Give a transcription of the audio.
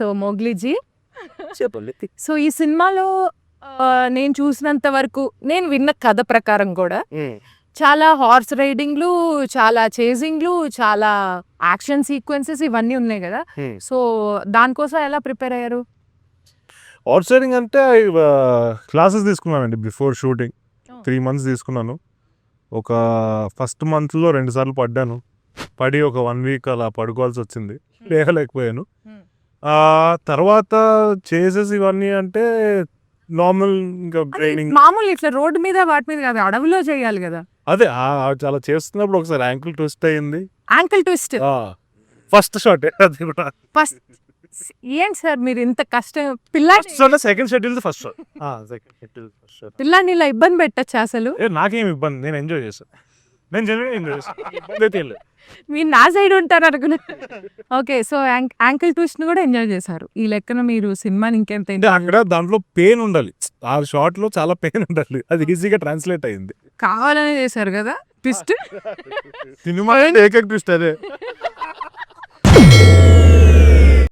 So మోగ్లీజీ. చెప్పండి. So ఈ సినిమాలో నేను చూసినంత వరకు నేను విన్న కథ ప్రకారం కూడా చాలా హార్స్ రైడింగ్లు చాలా చేజింగ్లు చాలా యాక్షన్ సీక్వెన్సెస్ ఇవన్నీ ఉన్నాయి కదా. సో దానికోసం ఎలా ప్రిపేర్ అయ్యారు? అవుట్ సైడింగ్ అంటే క్లాసెస్ తీసుకున్నానండి బిఫోర్ షూటింగ్. త్రీ మంత్స్ తీసుకున్నాను. ఒక ఫస్ట్ మంత్లో రెండు సార్లు పడ్డాను. పడి ఒక వన్ వీక్ అలా పడుకోవాల్సి వచ్చింది. ఆ తర్వాత చేసేసి ఇవన్నీ అంటే నార్మల్ ఇంకా ట్రైనింగ్ మామూలు ఇట్లా రోడ్డు మీద వాటి మీద కాదు అడవిలో చేయాలి కదా. అదే చాలా చేస్తున్నప్పుడు ఒకసారి యాంకిల్ ట్విస్ట్ అయ్యింది యాంకిల్ ట్విస్ట్. First shot. అది కూడా. ఫస్ట్ ఏంటి సార్ మీరు ఇంత కష్టం? పిల్లాడి first shot second schedule first shot. Second schedule first shot. పిల్లాడిని ఇలా ఇబ్బంది పెట్టచ్చు అసలు? ఏ నాకేం ఇబ్బంది నేను ఎంజాయ్ చేశాను నేను అయితే ఏం లేదు మీరు నా సైడ్ ఉంటారు అనుకున్నా. ఓకే సో యాంకిల్ ట్విస్ట్ని కూడా ఎంజాయ్ చేశారు. ఈ లెక్కన మీరు సినిమాని ఇంకెంత అక్కడ దాంట్లో పెయిన్ ఉండాలి. ఆ షార్ట్లో చాలా పెయిన్ ఉండాలి. అది ఈజీగా ట్రాన్స్లేట్ అయింది కావాలనే చేశారు కదా ట్విస్ట్? సినిమా ఏకైక ట్విస్ట్ అదే.